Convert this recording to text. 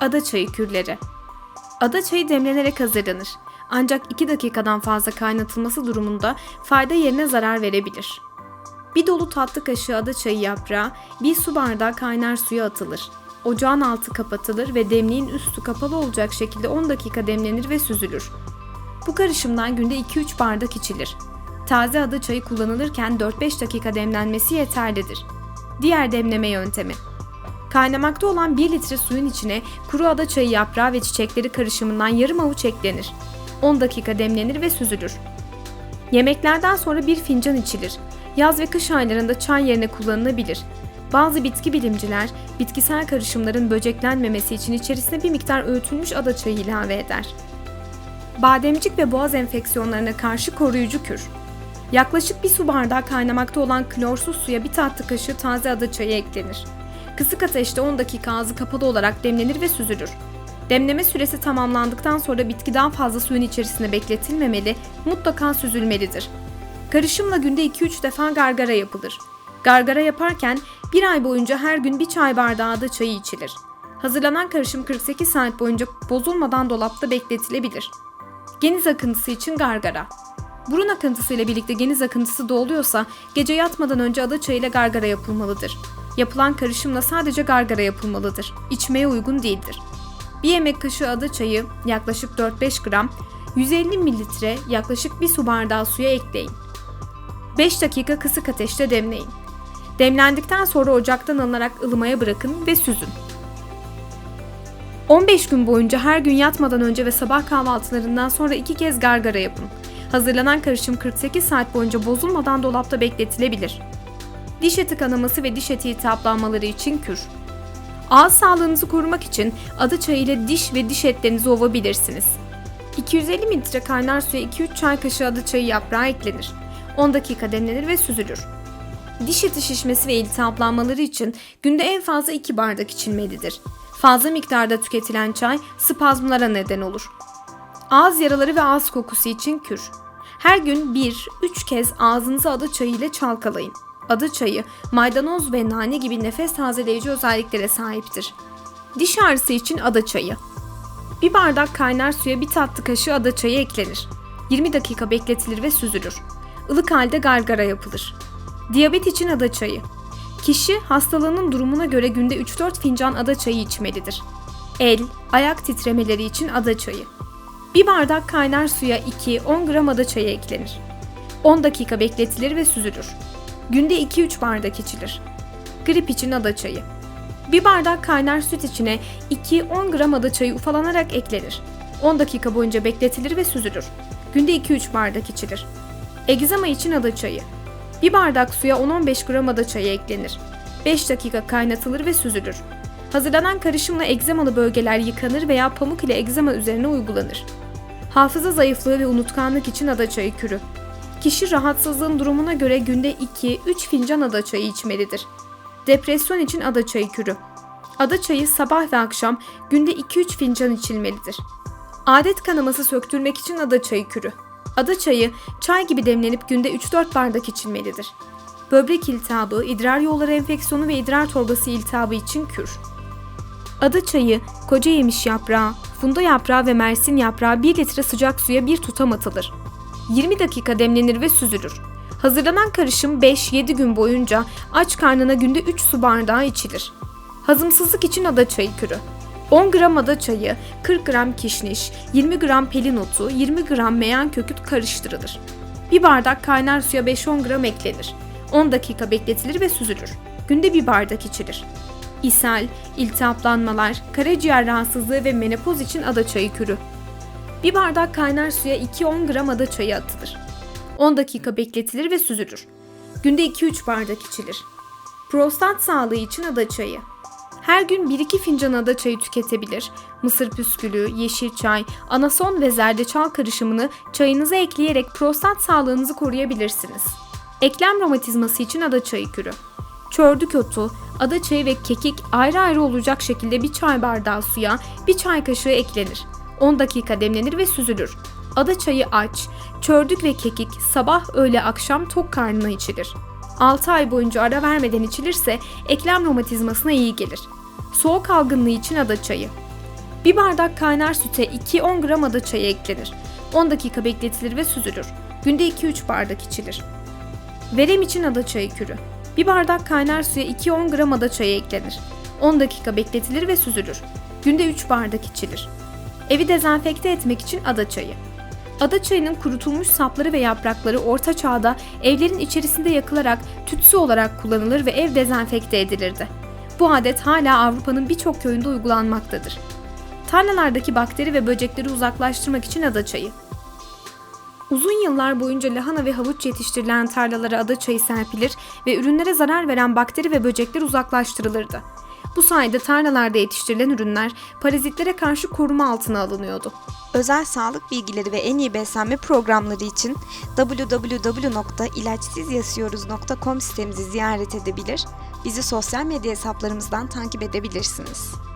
Ada çayı kürleri. Ada çayı demlenerek hazırlanır. Ancak 2 dakikadan fazla kaynatılması durumunda fayda yerine zarar verebilir. Bir dolu tatlı kaşığı ada çayı yaprağı bir su bardağı kaynar suya atılır. Ocağın altı kapatılır ve demliğin üstü kapalı olacak şekilde 10 dakika demlenir ve süzülür. Bu karışımdan günde 2-3 bardak içilir. Taze ada çayı kullanılırken 4-5 dakika demlenmesi yeterlidir. Diğer demleme yöntemi. Kaynamakta olan 1 litre suyun içine kuru ada çayı yaprağı ve çiçekleri karışımından yarım avuç eklenir. 10 dakika demlenir ve süzülür. Yemeklerden sonra bir fincan içilir. Yaz ve kış aylarında çay yerine kullanılabilir. Bazı bitki bilimciler bitkisel karışımların böceklenmemesi için içerisine bir miktar öğütülmüş ada çayı ilave eder. Bademcik ve boğaz enfeksiyonlarına karşı koruyucu kür. Yaklaşık bir su bardağı kaynamakta olan klorsuz suya bir tatlı kaşığı taze ada çayı eklenir. Kısık ateşte 10 dakika ağzı kapalı olarak demlenir ve süzülür. Demleme süresi tamamlandıktan sonra bitki daha fazla suyun içerisinde bekletilmemeli, mutlaka süzülmelidir. Karışımla günde 2-3 defa gargara yapılır. Gargara yaparken bir ay boyunca her gün bir çay bardağı da çayı içilir. Hazırlanan karışım 48 saat boyunca bozulmadan dolapta bekletilebilir. Geniz akıntısı için gargara. Burun akıntısı ile birlikte geniz akıntısı da oluyorsa gece yatmadan önce ada çayı ile gargara yapılmalıdır. Yapılan karışımla sadece gargara yapılmalıdır. İçmeye uygun değildir. Bir yemek kaşığı ada çayı yaklaşık 4-5 gram, 150 mililitre yaklaşık bir su bardağı suya ekleyin. 5 dakika kısık ateşte demleyin. Demlendikten sonra ocaktan alınarak ılımaya bırakın ve süzün. 15 gün boyunca her gün yatmadan önce ve sabah kahvaltılarından sonra iki kez gargara yapın. Hazırlanan karışım 48 saat boyunca bozulmadan dolapta bekletilebilir. Diş eti kanaması ve diş eti iltihaplanmaları için kür. Ağız sağlığınızı korumak için ada çayı ile diş ve diş etlerinizi ovabilirsiniz. 250 mililitre kaynar suya 2-3 çay kaşığı ada çayı yaprağı eklenir. 10 dakika demlenir ve süzülür. Diş eti şişmesi ve iltihaplanmaları için günde en fazla 2 bardak içilmelidir. Fazla miktarda tüketilen çay spazmlara neden olur. Ağız yaraları ve ağız kokusu için kür. Her gün 1-3 kez ağzınızı ada çayı ile çalkalayın. Ada çayı, maydanoz ve nane gibi nefes tazeleyici özelliklere sahiptir. Diş ağrısı için ada çayı. Bir bardak kaynar suya bir tatlı kaşığı ada çayı eklenir. 20 dakika bekletilir ve süzülür. Ilık halde gargara yapılır. Diyabet için ada çayı. Kişi hastalığının durumuna göre günde 3-4 fincan ada çayı içmelidir. El, ayak titremeleri için ada çayı. Bir bardak kaynar suya 2-10 gram ada çayı eklenir. 10 dakika bekletilir ve süzülür. Günde 2-3 bardak içilir. Grip için ada çayı. Bir bardak kaynar süt içine 2-10 gram ada çayı ufalanarak eklenir. 10 dakika boyunca bekletilir ve süzülür. Günde 2-3 bardak içilir. Egzama için ada çayı. Bir bardak suya 10-15 gram ada çayı eklenir. 5 dakika kaynatılır ve süzülür. Hazırlanan karışımla egzamalı bölgeler yıkanır veya pamuk ile egzama üzerine uygulanır. Hafıza zayıflığı ve unutkanlık için ada çayı kürü. Kişi rahatsızlığın durumuna göre günde 2-3 fincan ada çayı içmelidir. Depresyon için ada çayı kürü. Ada çayı sabah ve akşam günde 2-3 fincan içilmelidir. Adet kanaması söktürmek için ada çayı kürü. Ada çayı çay gibi demlenip günde 3-4 bardak içilmelidir. Böbrek iltihabı, idrar yolları enfeksiyonu ve idrar torbası iltihabı için kür. Ada çayı, koca yemiş yaprağı, funda yaprağı ve mersin yaprağı 1 litre sıcak suya bir tutam atılır. 20 dakika demlenir ve süzülür. Hazırlanan karışım 5-7 gün boyunca aç karnına günde 3 su bardağı içilir. Hazımsızlık için ada çayı kürü. 10 gram ada çayı, 40 gram kişniş, 20 gram pelin otu, 20 gram meyan kökü karıştırılır. Bir bardak kaynar suya 5-10 gram eklenir. 10 dakika bekletilir ve süzülür. Günde bir bardak içilir. İshal, iltihaplanmalar, karaciğer rahatsızlığı ve menopoz için ada çayı kürü. Bir bardak kaynar suya 2-10 gram ada çayı atılır. 10 dakika bekletilir ve süzülür. Günde 2-3 bardak içilir. Prostat sağlığı için ada çayı. Her gün 1-2 fincan ada çayı tüketebilir. Mısır püskülü, yeşil çay, anason ve zerdeçal karışımını çayınıza ekleyerek prostat sağlığınızı koruyabilirsiniz. Eklem romatizması için ada çayı kürü. Çördük otu, ada çayı ve kekik ayrı ayrı olacak şekilde bir çay bardağı suya bir çay kaşığı eklenir. 10 dakika demlenir ve süzülür. Ada çayı aç, çördük ve kekik sabah öğle akşam tok karnına içilir. 6 ay boyunca ara vermeden içilirse eklem romatizmasına iyi gelir. Soğuk algınlığı için ada çayı. Bir bardak kaynar süte 2-10 gram ada çayı eklenir. 10 dakika bekletilir ve süzülür. Günde 2-3 bardak içilir. Verem için ada çayı kürü. Bir bardak kaynar suya 2-10 gram ada çayı eklenir. 10 dakika bekletilir ve süzülür. Günde 3 bardak içilir. Evi dezenfekte etmek için ada çayı. Ada çayının kurutulmuş sapları ve yaprakları orta çağda evlerin içerisinde yakılarak tütsü olarak kullanılır ve ev dezenfekte edilirdi. Bu adet hala Avrupa'nın birçok köyünde uygulanmaktadır. Tarlalardaki bakteri ve böcekleri uzaklaştırmak için ada çayı. Uzun yıllar boyunca lahana ve havuç yetiştirilen tarlalara ada çayı serpilir ve ürünlere zarar veren bakteri ve böcekler uzaklaştırılırdı. Bu sayede tarlalarda yetiştirilen ürünler parazitlere karşı koruma altına alınıyordu. Özel sağlık bilgileri ve en iyi beslenme programları için www.ilaçsızyaşıyoruz.com sitemizi ziyaret edebilir, bizi sosyal medya hesaplarımızdan takip edebilirsiniz.